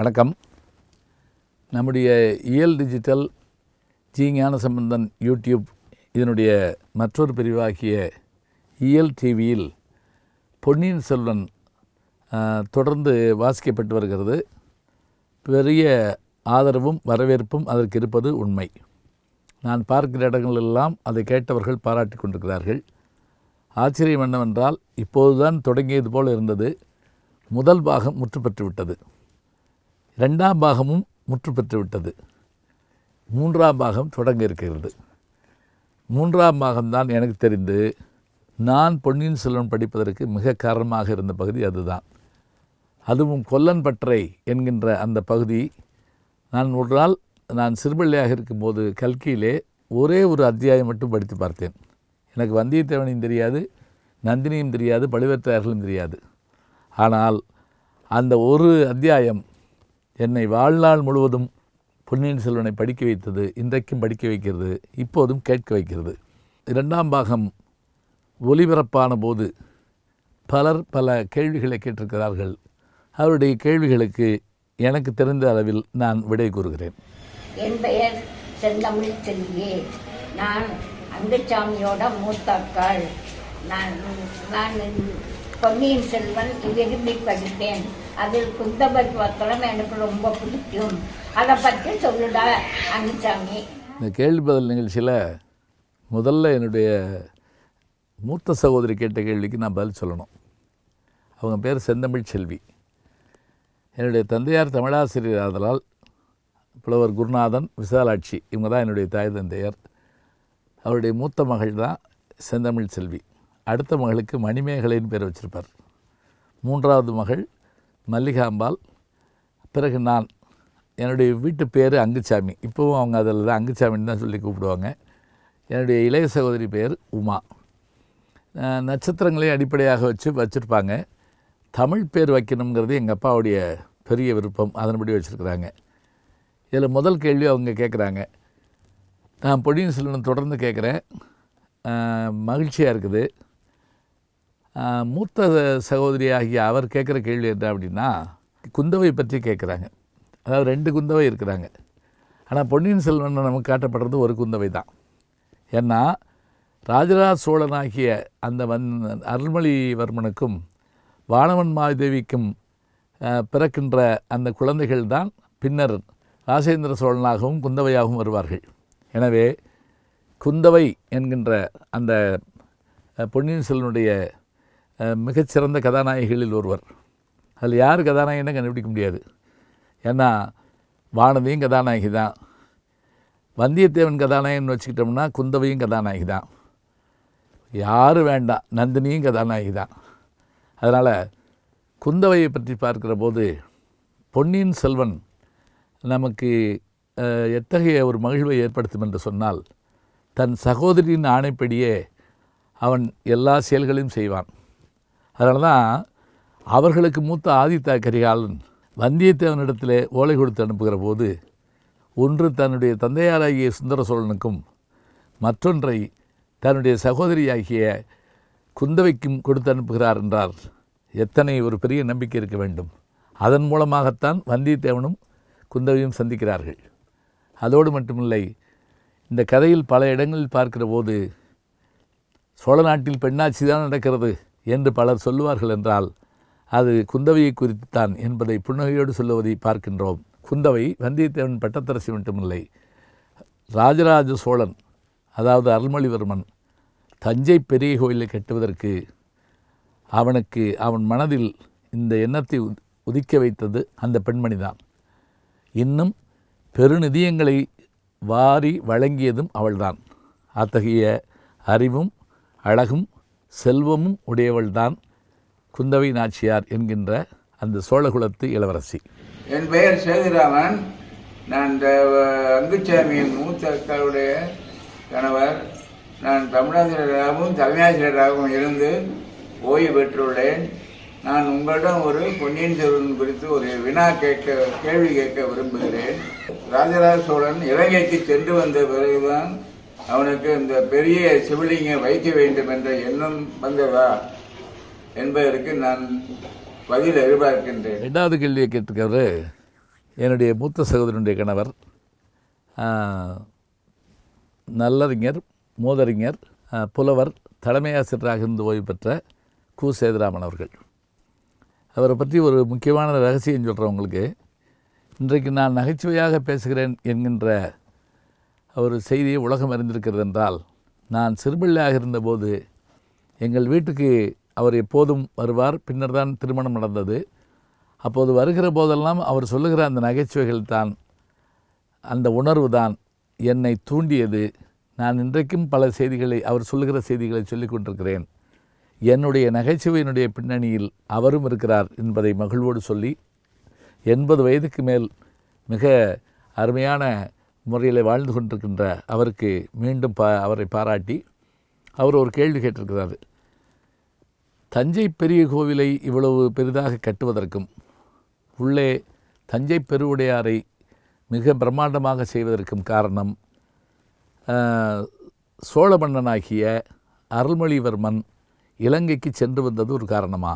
வணக்கம். நம்முடைய இயல் டிஜிட்டல் ஜி ஞானசம்பந்தன் யூடியூப் இதனுடைய மற்றொரு பிரிவாகிய இயல் டிவியில் பொன்னியின் செல்வன் தொடர்ந்து வாசிக்கப்பட்டு வருகிறது. பெரிய ஆதரவும் வரவேற்பும் அதற்கு இருப்பது உண்மை. நான் பார்க்கிற இடங்களெல்லாம் அதை கேட்டவர்கள் பாராட்டி கொண்டிருக்கிறார்கள். ஆச்சரியம் என்னவென்றால் இப்போதுதான் தொடங்கியது போல் இருந்தது. முதல் பாகம் முற்று பெற்றுவிட்டது ரெண்டாம் பாகமும் முற்று விட்டது. மூன்றாம் பாகம் தொடங்க இருக்கிறது. மூன்றாம் பாகம்தான் எனக்கு தெரிந்து நான் பொன்னியின் செல்வன் படிப்பதற்கு மிக காரணமாக இருந்த பகுதி அதுதான். அதுவும் கொல்லன் பற்றை என்கின்ற அந்த பகுதி நான் ஒரு நாள் நான் சிறுபிள்ளையாக இருக்கும்போது கல்கியிலே ஒரே ஒரு அத்தியாயம் மட்டும் படித்து பார்த்தேன். எனக்கு வந்தியத்தேவனையும் தெரியாது நந்தினியும் தெரியாது பழுவேற்றையர்களும் தெரியாது. ஆனால் அந்த ஒரு அத்தியாயம் என்னை வாழ்நாள் முழுவதும் பொன்னியின் செல்வனை படிக்க வைத்தது இன்றைக்கும் படிக்க வைக்கிறது இப்போதும் கேட்க வைக்கிறது. இரண்டாம் பாகம் ஒலிபரப்பான போது பலர் பல கேள்விகளை கேட்டிருக்கிறார்கள். அவருடைய கேள்விகளுக்கு எனக்கு தெரிந்த அளவில் நான் விடை கூறுகிறேன். என் பெயர் செந்தமிழ் செல்வி. நான் அங்குச்சாமியோட மூத்தாக்காள். நான் நான் பொன்னியின் செல்வன் விரும்பி படித்தேன். அதில் குந்தபர் எனக்கு ரொம்ப பிடிக்கும். அதை பற்றி சொல்லுடா அங்குச்சாமி இந்த கேள்வி பதில் நிகழ்ச்சியில் முதல்ல என்னுடைய மூத்த சகோதரி கேட்ட கேள்விக்கு நான் பதில் சொல்லணும். அவங்க பேர் செந்தமிழ் செல்வி. என்னுடைய தந்தையார் தமிழாசிரியர் ஆதலால் புலவர் குருநாதன் விசாலாட்சி இவங்க தான் என்னுடைய தாய் தந்தையர். அவருடைய மூத்த மகள் தான் செந்தமிழ் செல்வி. அடுத்த மகளுக்கு மணிமேகலைன்னு பேர் வச்சிருப்பார். மூன்றாவது மகள் மல்லிகாம்பாள் பிறகு நான் என்னுடைய வீட்டு பேர் அங்குச்சாமி. இப்போவும் அவங்க அதில் தான் அங்குச்சாமின்னு தான் சொல்லி கூப்பிடுவாங்க. என்னுடைய இளைய சகோதரி பேர் உமா. நட்சத்திரங்களை அடிப்படையாக வச்சு வச்சுருப்பாங்க. தமிழ் பேர் வைக்கணுங்கிறது எங்கள் அப்பாவுடைய பெரிய விருப்பம். அதன்படி வச்சுருக்குறாங்க. இதில் முதல் கேள்வி அவங்க கேட்குறாங்க நான் பொன்னியின் செல்வன் தொடர்ந்து கேட்குறேன் மகிழ்ச்சியாக இருக்குது. மூத்த சகோதரியாகிய அவர் கேட்குற கேள்வி என்ன அப்படின்னா குந்தவை பற்றி கேட்குறாங்க. அதாவது ரெண்டு குந்தவை இருக்கிறாங்க. ஆனால் பொன்னியின் செல்வன் நமக்கு காட்டப்படுறது ஒரு குந்தவை தான். ஏன்னா ராஜராஜ சோழனாகிய அந்த வன் அருள்மொழிவர்மனுக்கும் வானவன் மாதேவிக்கும் பிறக்கின்ற அந்த குழந்தைகள் தான் பின்னர் ராஜேந்திர சோழனாகவும் குந்தவையாகவும் வருவார்கள். எனவே குந்தவை என்கின்ற அந்த பொன்னியின் செல்வனுடைய மிகச்சிறந்த கதாநாயகிகளில் ஒருவர். அதில் யார் கதாநாயகன்னு கண்டுபிடிக்க முடியாது. ஏன்னா வானதியும் கதாநாயகி தான். வந்தியத்தேவன் கதாநாயகன் வச்சுக்கிட்டோம்னா குந்தவையும் கதாநாயகி தான். யாரும் வேண்டாம் நந்தினியும் கதாநாயகி தான். அதனால் குந்தவையை பற்றி பார்க்கிற போது பொன்னியின் செல்வன் நமக்கு எத்தகைய ஒரு மகிழ்வை ஏற்படுத்தும் என்று சொன்னால் தன் சகோதரியின் ஆணைப்படியே அவன் எல்லா செயல்களையும் செய்வான். அதனால தான் அவர்களுக்கு மூத்த ஆதித்த கரிகாலன் வந்தியத்தேவனிடத்திலே ஓலை கொடுத்து அனுப்புகிற போது ஒன்று தன்னுடைய தந்தையாராகிய சுந்தர சோழனுக்கும் மற்றொன்றை தன்னுடைய சகோதரியாகிய குந்தவைக்கும் கொடுத்து அனுப்புகிறார் என்றார் எத்தனை ஒரு பெரிய நம்பிக்கை இருக்க வேண்டும். அதன் மூலமாகத்தான் வந்தியத்தேவனும் குந்தவையும் சந்திக்கிறார்கள். அதோடு மட்டுமில்லை இந்த கதையில் பல இடங்களில் பார்க்கிற போது சோழ நாட்டில் பெண்ணாட்சி தான் நடக்கிறது. என்று பலர் சொல்லுவார்கள் என்றால் அது குந்தவையை குறித்துத்தான் என்பதை புன்னகையோடு சொல்லுவதை பார்க்கின்றோம். குந்தவை வந்தியத்தேவன் பட்டத்தரசி மட்டுமில்லை. ராஜராஜ சோழன் அதாவது அருள்மொழிவர்மன் தஞ்சை பெரிய கோயிலை கட்டுவதற்கு அவனுக்கு அவன் மனதில் இந்த எண்ணத்தை உதிக்க வைத்தது அந்த பெண்மணி தான் இன்னும் பெருநிதியங்களை வாரி வழங்கியதும் அவள்தான். அத்தகைய அறிவும் அழகும் செல்வமும் உடையவள்தான் குந்தவை நாச்சியார் என்கின்ற அந்த சோழகுலத்து இளவரசி. என் பெயர் சேதுராமன். நான் இந்த அங்குச்சாமியின் மூத்த அக்காவுடைய கணவர். நான் தமிழாசிரியராகவும் தலைமையாசிரியராகவும் இருந்து ஓய்வு பெற்றுள்ளேன். நான் உங்களிடம் ஒரு பொன்னியின் செல்வன் குறித்து ஒரு வினா கேட்க கேள்வி கேட்க விரும்புகிறேன். ராஜராஜ சோழன் இலங்கைக்கு சென்று வந்த பிறகுதான் அவனுக்கு இந்த பெரிய சிவலிங்கம் வைக்க வேண்டும் என்ற எண்ணம் வந்ததா என்பதற்கு நான் பதில் எதிர்பார்க்கின்றேன். ரெண்டாவது கேள்வியை கேட்டிருக்காரு என்னுடைய மூத்த சகோதரனுடைய கணவர். நல்லறிஞர் மூதறிஞர் புலவர் தலைமை ஆசிரியராக இருந்து ஓய்வு பெற்ற கு. சேதுராமன் அவர்கள். அவரை பற்றி ஒரு முக்கியமான ரகசியம் சொல்கிறேன் உங்களுக்கு இன்றைக்கு நான் நகைச்சுவையாக பேசுகிறேன் என்கின்ற ஒரு செய்தியை உலகம் அறிந்திருக்கிறது என்றால் நான் சிறுபிள்ளையாக இருந்தபோது எங்கள் வீட்டுக்கு அவர் எப்போதும் வருவார். பின்னர் தான் திருமணம் நடந்தது. அப்போது வருகிற போதெல்லாம் அவர் சொல்லுகிற அந்த நகைச்சுவைகள் தான் அந்த உணர்வு தான் என்னை தூண்டியது. நான் இன்றைக்கும் பல செய்திகளை அவர் சொல்லுகிற செய்திகளை சொல்லிக் கொண்டிருக்கிறேன். என்னுடைய நகைச்சுவையினுடைய பின்னணியில் அவரும் இருக்கிறார் என்பதை மகிழ்வோடு சொல்லி எண்பது வயதுக்கு மேல் மிக அருமையான முறையில் வாழ்ந்து கொண்டிருக்கின்ற அவருக்கு மீண்டும் பா அவரை பாராட்டி அவர் ஒரு கேள்வி கேட்டிருக்கிறார். தஞ்சை பெரிய கோவிலை இவ்வளவு பெரிதாக கட்டுவதற்கும் உள்ளே தஞ்சை பெருவுடையாரை மிக பிரம்மாண்டமாக செய்வதற்கும் காரணம் சோழ மன்னனாகிய அருள்மொழிவர்மன் இலங்கைக்கு சென்று வந்தது ஒரு காரணமா?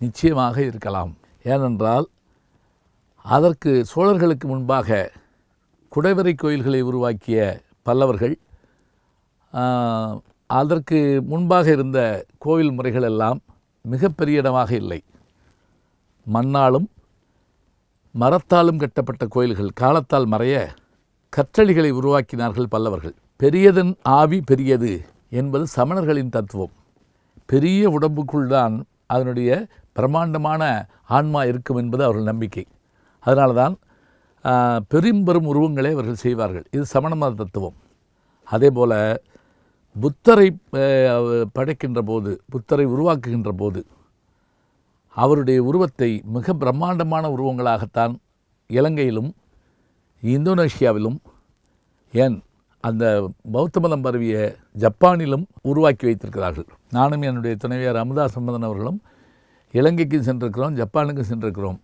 நிச்சயமாக இருக்கலாம். ஏனென்றால் அதற்கு சோழர்களுக்கு முன்பாக குடைவரை கோயில்களை உருவாக்கிய பல்லவர்கள் அதற்கு முன்பாக இருந்த கோவில் முறைகள் எல்லாம் மிகப்பெரிய இடமாக இல்லை. மண்ணாலும் மரத்தாலும் கட்டப்பட்ட கோயில்கள் காலத்தால் மறைய கற்றளிகளை உருவாக்கினார்கள் பல்லவர்கள். பெரியதன் ஆவி பெரியது என்பது சமணர்களின் தத்துவம். பெரிய உடம்புக்குள் தான் அதனுடைய பிரம்மாண்டமான ஆன்மா இருக்கும் என்பது அவர்கள் நம்பிக்கை. அதனால தான் பெரும்பெரும் உருவங்களே உருவங்களை அவர்கள் செய்வார்கள். இது சமண மத தத்துவம் அதே போல் புத்தரை படைக்கின்ற போது புத்தரை உருவாக்குகின்ற போது அவருடைய உருவத்தை மிக பிரம்மாண்டமான உருவங்களாகத்தான் இலங்கையிலும் இந்தோனேஷியாவிலும் ஏன் அந்த பௌத்த மதம் பரவிய ஜப்பானிலும் உருவாக்கி வைத்திருக்கிறார்கள். நானும் என்னுடைய துணைவியார் அமுதா சம்பந்தன் அவர்களும் இலங்கைக்கு சென்றிருக்கிறோம் ஜப்பானுக்கு சென்றிருக்கிறோம்.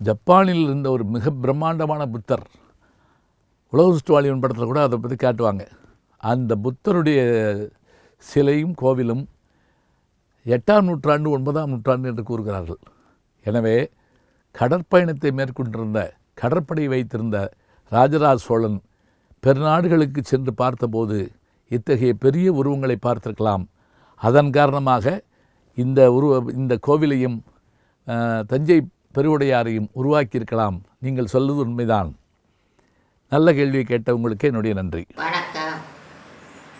ஜப்பானில் இருந்த ஒரு மிக பிரம்மாண்டமான புத்தர் உலக சுற்றுவாளியன் படத்தில் கூட அதை பற்றி காட்டுவாங்க. அந்த புத்தருடைய சிலையும் கோவிலும் எட்டாம் நூற்றாண்டு ஒன்பதாம் நூற்றாண்டு என்று கூறுகிறார்கள். எனவே கடற்பயணத்தை மேற்கொண்டிருந்த கடற்படை வைத்திருந்த ராஜராஜ சோழன் பெருநாடுகளுக்கு சென்று பார்த்தபோது இத்தகைய பெரிய உருவங்களை பார்த்திருக்கலாம். அதன் காரணமாக இந்த உருவ இந்த கோவிலையும் தஞ்சை பெருவுடையாரையும் உருவாக்கியிருக்கலாம். நீங்கள் சொல்வது உண்மைதான். நல்ல கேள்வியை கேட்ட உங்களுக்கு என்னுடைய நன்றி. வணக்கம்.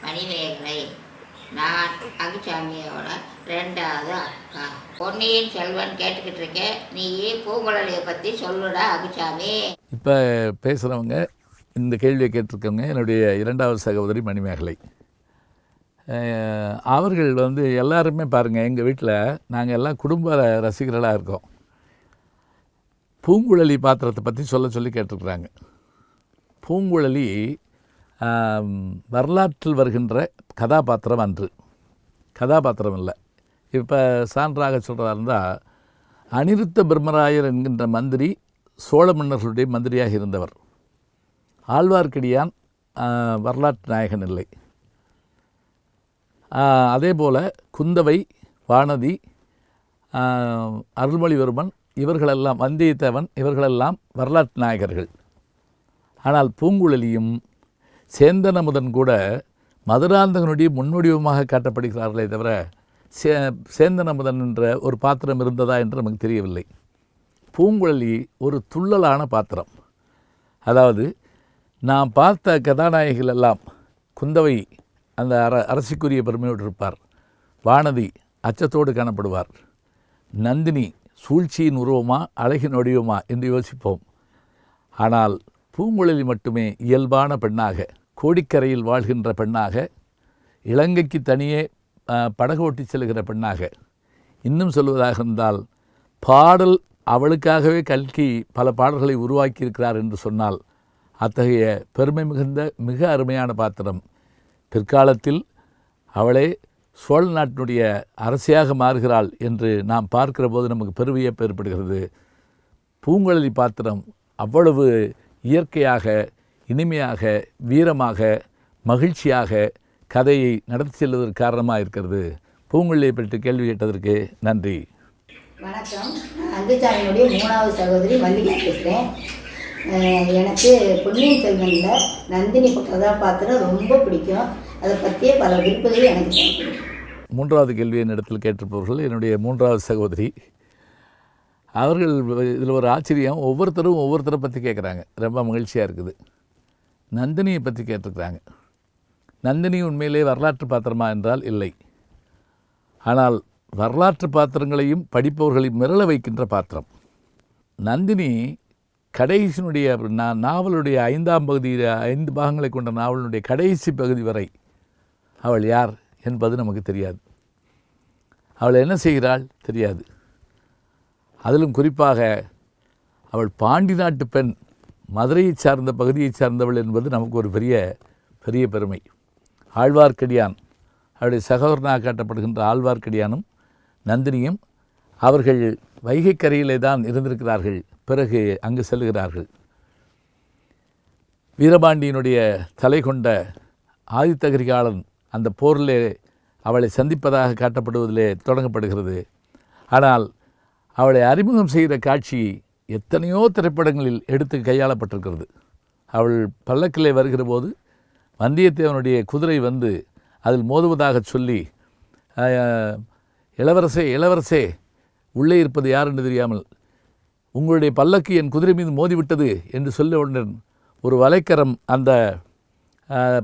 மணிமேகலை நான் அங்குசாமியோட ரெண்டாவது அக்கா. பொன்னியின் செல்வன் கேட்டுக்கிட்டு இருக்கேன். நீ பூங்குழலியை பற்றி சொல்லுடா அங்குசாமி இப்போ பேசுகிறவங்க இந்த கேள்வியை கேட்டிருக்கவங்க என்னுடைய இரண்டாவது சகோதரி மணிமேகலை. அவர்கள் வந்து எல்லாருமே பாருங்கள் எங்கள் வீட்டில் நாங்கள் எல்லாம் குடும்ப ரசிகர்களாக இருக்கோம். பூங்குழலி பாத்திரத்தை பற்றி சொல்ல சொல்லி கேட்டிருக்கிறாங்க. பூங்குழலி வரலாற்றில் வருகின்ற கதாபாத்திரம் அன்று. கதாபாத்திரம் இல்லை இப்போ சான்றாக சொல்கிறதா இருந்தால் அனிருத்த பிரம்மராயர் என்கின்ற மந்திரி சோழ மன்னர்களுடைய மந்திரியாக இருந்தவர். ஆழ்வார்க்கடியான் வரலாற்று நாயகன் இல்லை. அதே போல் குந்தவை வானதி அருள்மொழிவர்மன் இவர்களெல்லாம் வந்தியத்தேவன் இவர்களெல்லாம் வரலாற்று நாயகர்கள். ஆனால் பூங்குழலியும் சேந்தனமுதன் கூட மதுராந்தகனுடைய முன்னோடிவமாக காட்டப்படுகிறார்களே தவிர சே சேந்தனமுதன் என்ற ஒரு பாத்திரம் இருந்ததா என்று நமக்கு தெரியவில்லை. பூங்குழலி ஒரு துள்ளலான பாத்திரம். அதாவது நாம் பார்த்த கதாநாயகிகள் எல்லாம் குந்தவை அந்த அர அரசிக்குரிய பெருமையோடு இருப்பார். வானதி அச்சத்தோடு காணப்படுவார். நந்தினி சூழ்ச்சியின் உருவமா அழகின் வடிவமா என்று யோசிப்போம். ஆனால் பூங்குழலி மட்டுமே இயல்பான பெண்ணாக கோடிக்கரையில் வாழ்கின்ற பெண்ணாக இலங்கைக்கு தனியே படகு ஓட்டிச் செல்கிற பெண்ணாக இன்னும் சொல்வதாக இருந்தால் பாடல் அவளுக்காகவே கல்கி பல பாடல்களை உருவாக்கியிருக்கிறார் என்று சொன்னால் அத்தகைய பெருமை மிகுந்த மிக அருமையான பாத்திரம். பிற்காலத்தில் அவளே சோழ நாட்டினுடைய அரசியாக மாறுகிறாள் என்று நாம் பார்க்கிற போது நமக்கு பெருவியப்பு ஏற்படுகிறது. பூங்குழலி பாத்திரம் அவ்வளவு இயற்கையாக இனிமையாக வீரமாக மகிழ்ச்சியாக கதையை நடத்தி செல்வதற்கு காரணமாக இருக்கிறது. பூங்குழலியை பற்றி கேள்வி கேட்டதற்கு நன்றி. வணக்கம். அங்குச்சாமியுடைய மூணாவது சகோதரி மல்லிகா பேசுகிறேன் எனக்கு பொன்னியின் செல்வனில் நந்தினி கதாபாத்திரம் ரொம்ப பிடிக்கும். அதை பற்றிய பல விருப்பங்கள் எனக்கு மூன்றாவது கேள்வி என்னிடத்தில் கேட்டிருப்பவர்கள் என்னுடைய மூன்றாவது சகோதரி. அவர்கள் இதில் ஒரு ஆச்சரியம் ஒவ்வொருத்தரும் ஒவ்வொருத்தரை பற்றி கேட்குறாங்க. ரொம்ப மகிழ்ச்சியாக இருக்குது. நந்தினியை பற்றி கேட்டிருக்கிறாங்க. நந்தினி உண்மையிலே வரலாற்று பாத்திரமா என்றால் இல்லை. ஆனால் வரலாற்று பாத்திரங்களையும் படிப்பவர்களை மிரள வைக்கின்ற பாத்திரம். நந்தினி கடைசியினுடைய நான் நாவலுடைய ஐந்தாம் பகுதி ஐந்து பாகங்களை கொண்ட நாவலினுடைய கடைசி பகுதி வரை அவள் யார் என்பது நமக்கு தெரியாது. அவள் என்ன செய்கிறாள் தெரியாது. அதிலும் குறிப்பாக அவள் பாண்டி நாட்டு பெண் மதுரையைச் சார்ந்த பகுதியைச் சார்ந்தவள் என்பது நமக்கு ஒரு பெரிய பெரிய பெருமை. ஆழ்வார்க்கடியான் அவருடைய சகோதரனாக காட்டப்படுகின்ற ஆழ்வார்க்கடியானும் நந்தினியும் அவர்கள் வைகைக் கரையிலே தான் இருந்திருக்கிறார்கள். பிறகு அங்கு செல்கிறார்கள். வீரபாண்டியனுடைய தலை கொண்ட ஆதித்தகரிகாலன் அந்த போரிலே அவளை சந்திப்பதாக காட்டப்படுவதிலே தொடங்கப்படுகிறது. ஆனால் அவளை அறிமுகம் செய்கிற காட்சி எத்தனையோ திரைப்படங்களில் எடுத்து கையாளப்பட்டிருக்கிறது. அவள் பல்லக்கிலே வருகிற போது வந்தியத்தேவனுடைய குதிரை வந்து அதில் மோதுவதாக சொல்லி இளவரசே இளவரசே உள்ளே இருப்பது யார் என்று தெரியாமல் உங்களுடைய பல்லக்கு என் குதிரை மீது மோதிவிட்டது என்று சொல்ல உடனே ஒரு வலைக்கரம் அந்த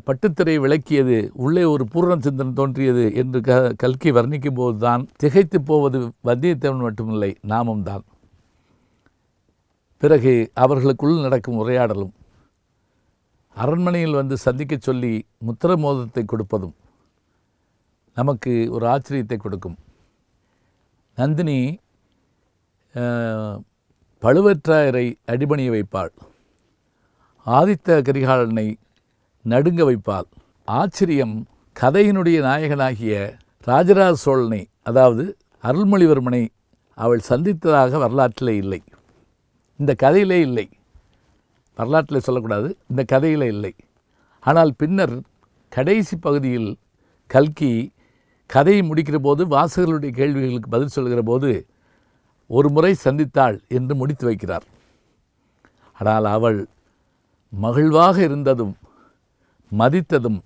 பட்டுத்திரை விளக்கியது உள்ளே ஒரு பூர்ண சிந்தன் தோன்றியது என்று க கல்கி வர்ணிக்கும் போது தான் திகைத்து போவது வந்தியத்தேவன் மட்டுமில்லை நாமும் தான். பிறகு அவர்களுக்குள் நடக்கும் உரையாடலும் அரண்மனையில் வந்து சந்திக்கச் சொல்லி முத்திர மோதத்தை கொடுப்பதும் நமக்கு ஒரு ஆச்சரியத்தை கொடுக்கும். நந்தினி பழுவற்றாயரை அடிபணிய வைப்பாள். ஆதித்த கரிகாலனை நடுங்க வைப்பாள். ஆச்சரியம் கதையினுடைய நாயகனாகிய ராஜராஜ சோழனை அதாவது அருள்மொழிவர்மனை அவள் சந்தித்ததாக வரலாற்றிலே இல்லை. இந்த கதையிலே இல்லை. வரலாற்றில் சொல்லக்கூடாது. இந்த கதையில் இல்லை. ஆனால் பின்னர் கடைசி பகுதியில் கல்கி கதையை முடிக்கிற போது வாசகர்களுடைய கேள்விகளுக்கு பதில் சொல்கிற போது ஒரு முறை சந்தித்தாள் என்று முடித்து வைக்கிறார். ஆனால் அவள் மகிழ்வாக இருந்ததும் மதித்ததும்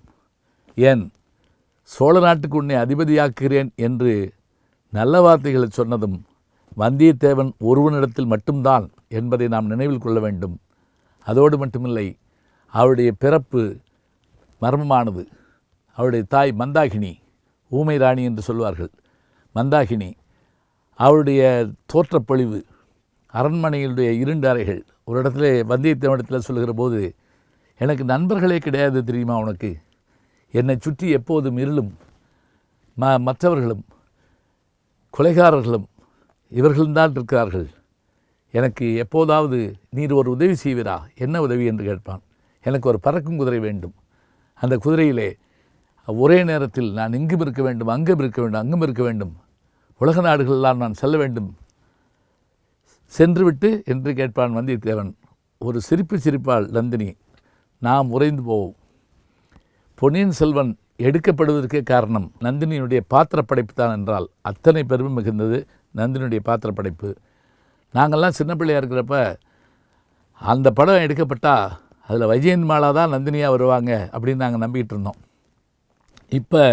ஏன் சோழ நாட்டுக்கு உன்னை அதிபதியாக்குகிறேன் என்று நல்ல வார்த்தைகளை சொன்னதும் வந்தியத்தேவன் ஒருவனிடத்தில் மட்டும்தான் என்பதை நாம் நினைவில் கொள்ள வேண்டும். அதோடு மட்டுமில்லை அவருடைய பிறப்பு மர்மமானது. அவருடைய தாய் மந்தாகினி ஊமை ராணி என்று சொல்வார்கள். மந்தாகினி அவருடைய தோற்றப்பொழிவு அரண்மனையினுடைய இருண்டு அறைகள். ஒரு இடத்துல வந்தியத்தேவனிடத்தில் சொல்கிற போது எனக்கு நண்பர்களே கிடையாது தெரியுமா உனக்கு? என்னை சுற்றி எப்போதும் இருளும் ம மற்றவர்களும் கொலைகாரர்களும் இவர்கள்தான் இருக்கிறார்கள். எனக்கு எப்போதாவது நீர் ஒரு உதவி செய்வீரா? என்ன உதவி என்று கேட்பான். எனக்கு ஒரு பறக்கும் குதிரை வேண்டும். அந்த குதிரையிலே ஒரே நேரத்தில் நான் இங்கும் இருக்க வேண்டும் அங்கும் இருக்க வேண்டும் அங்கும் இருக்க வேண்டும். உலக நாடுகளெல்லாம் நான் செல்ல வேண்டும். சென்றுவிட்டு என்று கேட்பான் வந்தியத்தேவன். ஒரு சிரிப்பு சிரிப்பாள் நந்தினி நாம் உறைந்து போவோம். பொன்னியின் செல்வன் எடுக்கப்படுவதற்கே காரணம் நந்தினியினுடைய பாத்திர படைப்பு தான் என்றால் அத்தனை பெருமை மிகுந்தது நந்தினியுடைய பாத்திர படைப்பு நாங்கள்லாம் சின்ன பிள்ளையாக இருக்கிறப்ப அந்த படம் எடுக்கப்பட்டால் அதில் வைஜெயந்த் மாலா தான் நந்தினியாக வருவாங்க அப்படின்னு நாங்கள் நம்பிக்கிட்டு இருந்தோம். இப்போ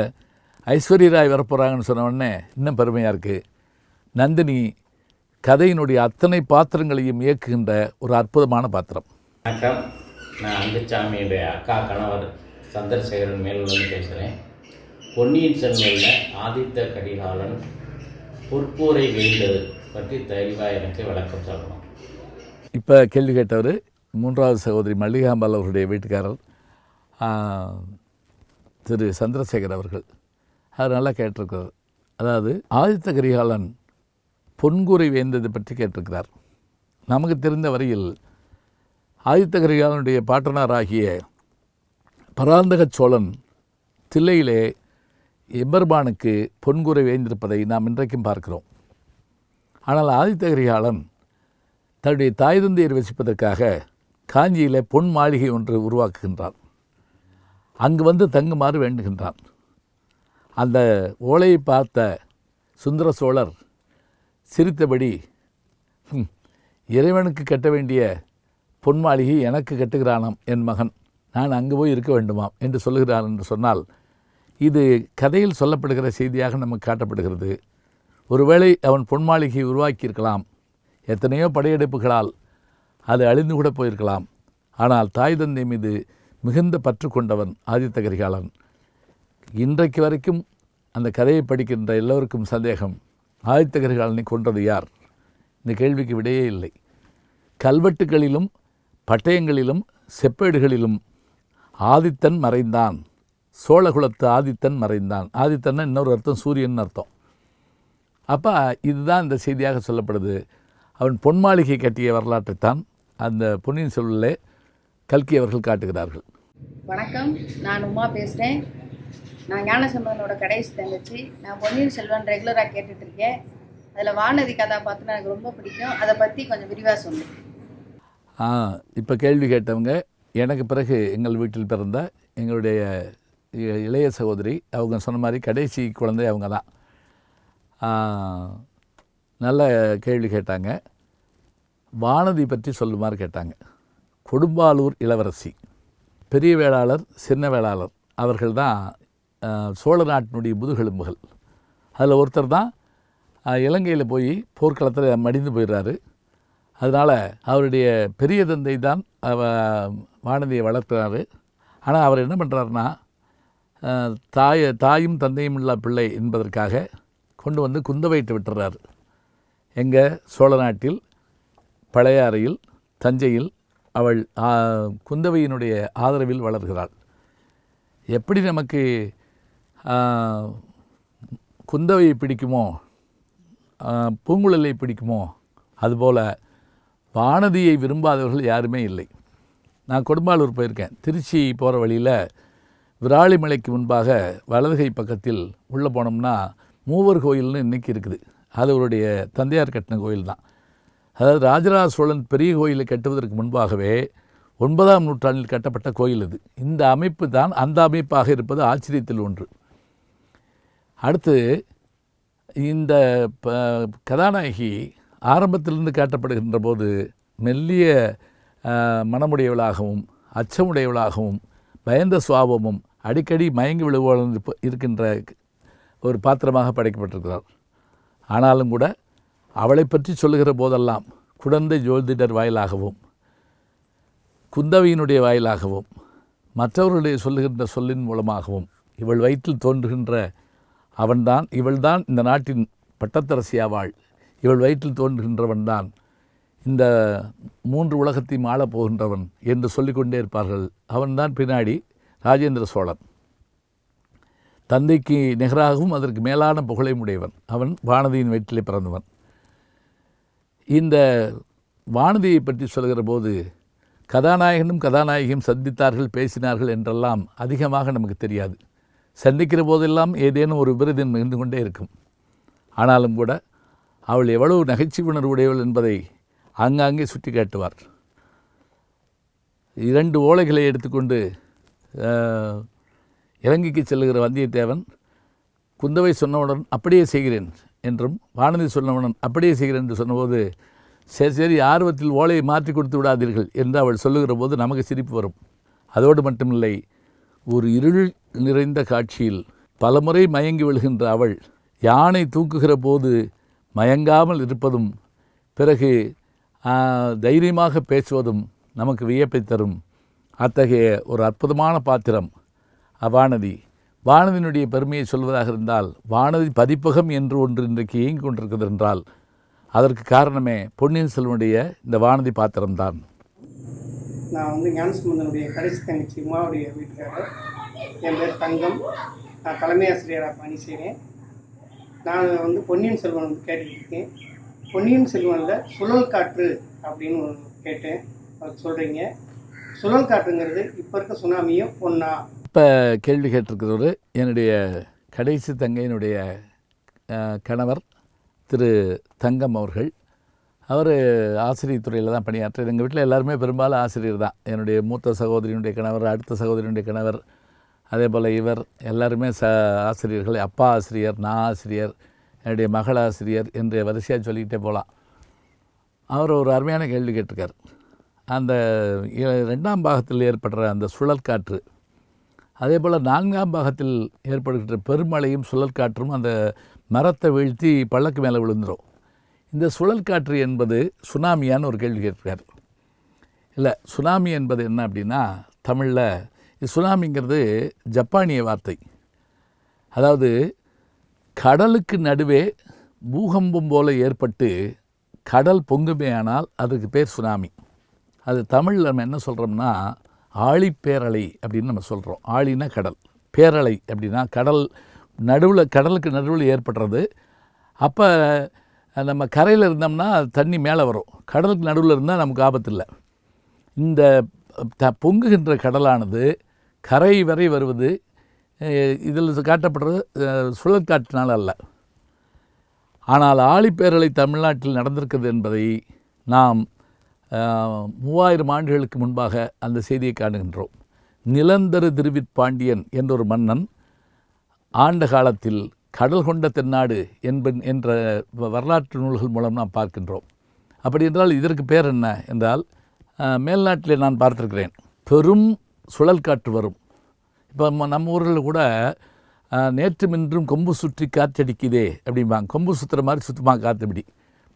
ஐஸ்வர்ய ராய் வரப்போகிறாங்கன்னு சொன்ன உடனே இன்னும் பெருமையாக இருக்குது நந்தினி கதையினுடைய அத்தனை பாத்திரங்களையும் இயக்குகின்ற ஒரு அற்புதமான பாத்திரம். வணக்கம். நான் அங்குச்சாமியுடைய அக்கா கணவர் சந்திரசேகரன் மேலுடன் பேசுகிறேன். பொன்னியின் செல்வனில் ஆதித்த கரிகாலன் பொற்பூரை வீழ்ந்தது பற்றி தெளிவாக எனக்கு விளக்கம் சொல்லணும். இப்போ கேள்வி கேட்டவர் மூன்றாவது சகோதரி மல்லிகாம்பால் அவருடைய வீட்டுக்காரர் திரு சந்திரசேகர் அவர்கள். அவர் நல்லா கேட்டிருக்கிறார் அதாவது ஆதித்த கரிகாலன் பொன்கூரை வேந்தது பற்றி கேட்டிருக்கிறார். நமக்கு தெரிந்த வரையில் ஆதித்த கரிகாலனுடைய பாட்டனாராகிய பராந்தக சோழன் தில்லையிலே எம்பெருமானுக்கு பொன்குறை வேந்திருப்பதை நாம் இன்றைக்கும் பார்க்கிறோம். ஆனால் ஆதித்த கரிகாலன் தன்னுடைய தாய் தந்தையர் வசிப்பதற்காக காஞ்சியில் பொன் மாளிகை ஒன்று உருவாக்குகின்றான். அங்கு வந்து தங்குமாறு வேண்டுகின்றான். அந்த ஓலையை பார்த்த சுந்தர சோழர் சிரித்தபடி இறைவனுக்கு கட்ட வேண்டிய பொன் மாளிகை எனக்கு கட்டுகிறானாம் என் மகன். நான் அங்கு போய் இருக்க வேண்டுமாம் என்று சொல்லுகிறான் என்று சொன்னால் இது கதையில் சொல்லப்படுகிற செய்தியாக நமக்கு காட்டப்படுகிறது. ஒருவேளை அவன் பொன் மாளிகையை உருவாக்கியிருக்கலாம். எத்தனையோ படையெடுப்புகளால் அது அழிந்து கூட போயிருக்கலாம். ஆனால் தாய் தந்தை மீது மிகுந்த பற்று கொண்டவன் ஆதித்த கரிகாலன். இன்றைக்கு வரைக்கும் அந்த கதையை படிக்கின்ற எல்லோருக்கும் சந்தேகம் ஆதித்த கரிகாலனை கொன்றது யார்? இந்த கேள்விக்கு விடையே இல்லை. கல்வெட்டுகளிலும் பட்டயங்களிலும் செப்பேடுகளிலும் ஆதித்தன் மறைந்தான். சோழகுலத்து ஆதித்தன் மறைந்தான். ஆதித்தன்னா இன்னொரு அர்த்தம் சூரியன் அர்த்தம். அப்போ இதுதான் இந்த செய்தியாக சொல்லப்படுது. அவன் பொன் மாளிகை கட்டிய வரலாற்றைத்தான் அந்த பொன்னியின் செல்வனிலே கல்கி அவர்கள் காட்டுகிறார்கள். வணக்கம். நான் உமா பேசுகிறேன் நான் ஞானசம்பந்தனோட கடைசி தங்கச்சி. நான் பொன்னியின் செல்வன் ரெகுலராக கேட்டுட்ருக்கேன் அதில் வானதி கதாபாத்திரம் எனக்கு ரொம்ப பிடிக்கும். அதை பற்றி கொஞ்சம் விரிவாக சொல்லுங்கள் இப்போ கேள்வி கேட்டவங்க எனக்கு பிறகு எங்கள் வீட்டில் பிறந்த எங்களுடைய இளைய சகோதரி அவங்க சொன்ன மாதிரி கடைசி குழந்தை அவங்க தான். நல்ல கேள்வி கேட்டாங்க. வானதி பற்றி சொல்லுமாறு கேட்டாங்க. கொடும்பாலூர் இளவரசி பெரிய வேளாளர் சின்ன வேளாளர் அவர்கள் தான் சோழ நாட்டினுடைய முதுகெலும்புகள். அதில் ஒருத்தர் தான் இலங்கையில் போய் போர்க்களத்தில் மடிந்து போயிடுறாரு அதனால் அவருடைய பெரிய தந்தை தான் வானதியை வளர்க்குறாரு. ஆனால் அவர் என்ன பண்ணுறாருன்னா தாய தாயும் தந்தையும் இல்லா பிள்ளை என்பதற்காக கொண்டு வந்து குந்தவையிட்டு விட்டுறாரு. எங்கள் சோழ நாட்டில் பழைய அறையில் தஞ்சையில் அவள் குந்தவையினுடைய ஆதரவில் வளர்கிறாள். எப்படி நமக்கு குந்தவையை பிடிக்குமோ பூங்குழலை பிடிக்குமோ அதுபோல் வானதியை விரும்பாதவர்கள் யாருமே இல்லை. நான் கொடும்பாலூர் போயிருக்கேன். திருச்சி போகிற வழியில் விராலிமலைக்கு முன்பாக வலதுகை பக்கத்தில் உள்ளே போனோம்னா மூவர் கோயில்னு இன்றைக்கி இருக்குது. அது அவருடைய தந்தையார் கட்டின கோயில் தான். அதாவது ராஜராஜ சோழன் பெரிய கோயிலை கட்டுவதற்கு முன்பாகவே ஒன்பதாம் நூற்றாண்டில் கட்டப்பட்ட கோயில் இது இந்த அமைப்பு தான் அந்த அமைப்பாக இருப்பது ஆச்சரியத்தில் ஒன்று. அடுத்து இந்த ப கதாநாயகி ஆரம்பத்திலிருந்து காட்டப்படுகின்ற போது மெல்லிய மனமுடையவளாகவும் அச்சமுடையவளாகவும் பயந்த சுவாபமும் அடிக்கடி மயங்கி விழுவோடு இருக்கின்ற ஒரு பாத்திரமாக படைக்கப்பட்டிருக்கிறார். ஆனாலும் கூட அவளை பற்றி சொல்லுகிற போதெல்லாம் குழந்தை ஜோதிடர் வாயிலாகவும் குந்தவையினுடைய வாயிலாகவும் மற்றவர்களுடைய சொல்லுகின்ற சொல்லின் மூலமாகவும் இவள் வயிற்றில் தோன்றுகின்ற அவன்தான் இவள்தான் இந்த நாட்டின் பட்டத்தரசியாவாள். இவள் வயிற்றில் தோன்றுகின்றவன்தான் இந்த மூன்று உலகத்தையும் ஆளப் போகின்றவன் என்று சொல்லிக்கொண்டே இருப்பார்கள். அவன்தான் பின்னாடி ராஜேந்திர சோழன். தந்தைக்கு நிகராகவும் அதற்கு மேலான புகழையும் உடையவன். அவன் வானதியின் வயிற்றிலே பிறந்தவன். இந்த வானதியை பற்றி சொல்கிற போது கதாநாயகனும் கதாநாயகியும் சந்தித்தார்கள் பேசினார்கள் என்றெல்லாம் அதிகமாக நமக்கு தெரியாது. சந்திக்கிற போதெல்லாம் ஏதேனும் ஒரு விருது இருந்து கொண்டே இருக்கும். ஆனாலும் கூட அவள் எவ்வளவு நகைச்சுவை உணர்வு உடையவள் என்பதை ஆங்காங்கே சுட்டி காட்டுவார் இரண்டு ஓலைகளை எடுத்துக்கொண்டு இலங்கைக்கு செல்லுகிற வந்தியத்தேவன் குந்தவை சொன்னவுடன் அப்படியே செய்கிறேன் என்றும் வானதி சொன்னவுடன் அப்படியே செய்கிறேன் என்று சொன்னபோது சரி சரி ஆர்வத்தில் ஓலையை மாற்றி கொடுத்து விடாதீர்கள் என்று அவள் சொல்லுகிற போது நமக்கு சிரிப்பு வரும். அதோடு மட்டுமில்லை ஒரு இருள் நிறைந்த காட்சியில் பலமுறை மயங்கி விழுகின்ற அவள் யானை தூக்குகிற போது மயங்காமல் இருப்பதும் பிறகு தைரியமாக பேசுவதும் நமக்கு வியப்பை தரும். அத்தகைய ஒரு அற்புதமான பாத்திரம். வானதி. வானதியினுடைய பெருமையை சொல்வதாக இருந்தால் வானதி பதிப்பகம் என்று ஒன்று இன்றைக்கு இயங்கிக் கொண்டிருக்கிறது என்றால் அதற்கு காரணமே பொன்னியின் செல்வனுடைய இந்த வானதி பாத்திரம்தான். நான் வந்து ஞானசுமந்தனுடைய கடைசி தங்கச்சி உமாவுடைய வீட்டுக்காரர். என் பேர் தங்கம். நான் தலைமை ஆசிரியராக பணி செய்கிறேன் நான் வந்து பொன்னியின் செல்வன் வந்து பொன்னியின் செல்வனில் சுழல் காற்று அப்படின்னு கேட்டேன். அது சொல்கிறீங்க சுழல் காற்றுங்கிறது இப்போ இருக்க சுனாமியும் ஒன்றா இப்போ கேள்வி கேட்டிருக்கிறவர் என்னுடைய கடைசி தங்கையினுடைய கணவர் திரு தங்கம் அவர்கள். அவர் ஆசிரியர் துறையில் தான் பணியாற்றுறார் எங்கள் வீட்டில் எல்லாருமே பெரும்பாலும் ஆசிரியர் தான். என்னுடைய மூத்த சகோதரியினுடைய கணவர் அடுத்த சகோதரியினுடைய கணவர் அதே போல் இவர் எல்லாருமே ச ஆசிரியர்கள் அப்பா ஆசிரியர் நான் ஆசிரியர் என்னுடைய மகள் ஆசிரியர் என்று வரிசையாக சொல்லிக்கிட்டே போகலாம் அவர் ஒரு அருமையான கேள்வி கேட்டிருக்கார். அந்த ரெண்டாம் பாகத்தில் ஏற்படுற அந்த சுழல் காற்று அதே போல் நான்காம் பாகத்தில் ஏற்படுகின்ற பெருமழையும் சுழல் காற்றும் அந்த மரத்தை வீழ்த்தி பள்ளக்கு மேலே விழுந்துடும் இந்த சுழல் காற்று என்பது சுனாமியான்னு ஒரு கேள்வி கேட்டிருக்கார். இல்லை சுனாமி என்பது என்ன அப்படின்னா தமிழில் சுனாமிங்கிறது ஜப்பானிய வார்த்தை. அதாவது கடலுக்கு நடுவே பூகம்பம் போல் ஏற்பட்டு கடல் பொங்குமேயானால் அதுக்கு பேர் சுனாமி. அது தமிழில் நம்ம என்ன சொல்கிறோம்னா ஆழிப்பேரலை அப்படின்னு நம்ம சொல்கிறோம் ஆழினா கடல் பேரலை அப்படின்னா கடல் நடுவில் கடலுக்கு நடுவில் ஏற்படுறது. அப்போ நம்ம கரையில் இருந்தோம்னா தண்ணி மேலே வரும். கடலுக்கு நடுவில் இருந்தால் நமக்கு ஆபத்து இல்லை இந்த த பொங்குகின்ற கடலானது கரை வரை வருவது இதில் காட்டப்படுறது சுழற்காற்றினால் அல்ல. ஆனால் ஆழிப்பேரலை தமிழ்நாட்டில் நடந்திருக்கிறது என்பதை நாம் மூவாயிரம் ஆண்டுகளுக்கு முன்பாக அந்த செய்தியை காணுகின்றோம். நிலந்தரு திருவிற்பாண்டியன் என்றொரு மன்னன் ஆண்ட காலத்தில் கடல் கொண்ட தென்னாடு என்பன் என்ற வ- வரலாற்று நூல்கள் மூலம் நாம் பார்க்கின்றோம். அப்படி என்றால் இதற்கு பேர் என்ன? என்றால் மேல்நாட்டிலே நான் பார்த்திருக்கிறேன். பெரும் சுழல் காற்று வரும். இப்போ நம்ம நம்ம ஊரில் கூட நேற்று மின்றும் கொம்பு சுற்றி காற்றடிக்குதே அப்படிம்பாங்க. கொம்பு சுற்றுற மாதிரி சுத்தமாக காற்று இப்படி.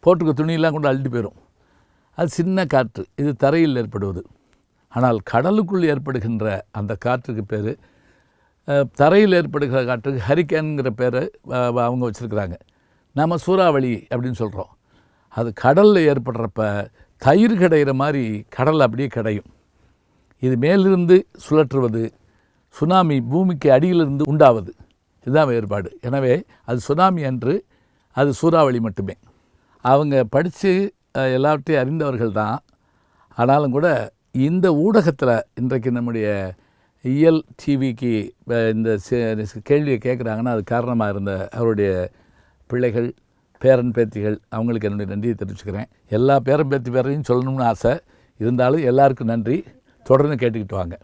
போட்டுக்க துணியெல்லாம் கொண்டு அள்ளிட்டு போயிடும் அது சின்ன காற்று. இது தரையில் ஏற்படுவது. ஆனால் கடலுக்குள் ஏற்படுகின்ற அந்த காற்றுக்கு பேர் தரையில் ஏற்படுகிற காற்றுக்கு ஹரிக்கேனுங்கிற பேரை அவங்க வச்சுருக்கிறாங்க. நம்ம சூறாவளி அப்படின்னு சொல்கிறோம் அது கடலில் ஏற்படுறப்ப தயிர் கிடையிற மாதிரி கடல் அப்படியே கிடையும். இது மேலிருந்து சுழற்றுவது சுனாமி பூமிக்கு அடியிலிருந்து உண்டாவது. இதுதான் வேறுபாடு. எனவே அது சுனாமி அன்று அது சூறாவளி மட்டுமே. அவங்க படித்து எல்லாவற்றையும் அறிந்தவர்கள் தான். ஆனாலும் கூட இந்த ஊடகத்தில் இன்றைக்கு நம்முடைய இயல் டிவிக்கு இந்த கேள்வியை கேட்குறாங்கன்னா அது காரணமாக இருந்த அவருடைய பிள்ளைகள் பேரன் பேத்திகள் அவங்களுக்கு என்னுடைய நன்றியை தெரிவிச்சுக்கிறேன். எல்லா பேரன் பேத்தி பேரையும் சொல்லணும்னு ஆசை. இருந்தாலும் எல்லாருக்கும் நன்றி. தொடர்ந்து கேட்டுக்கிட்டு வாங்க.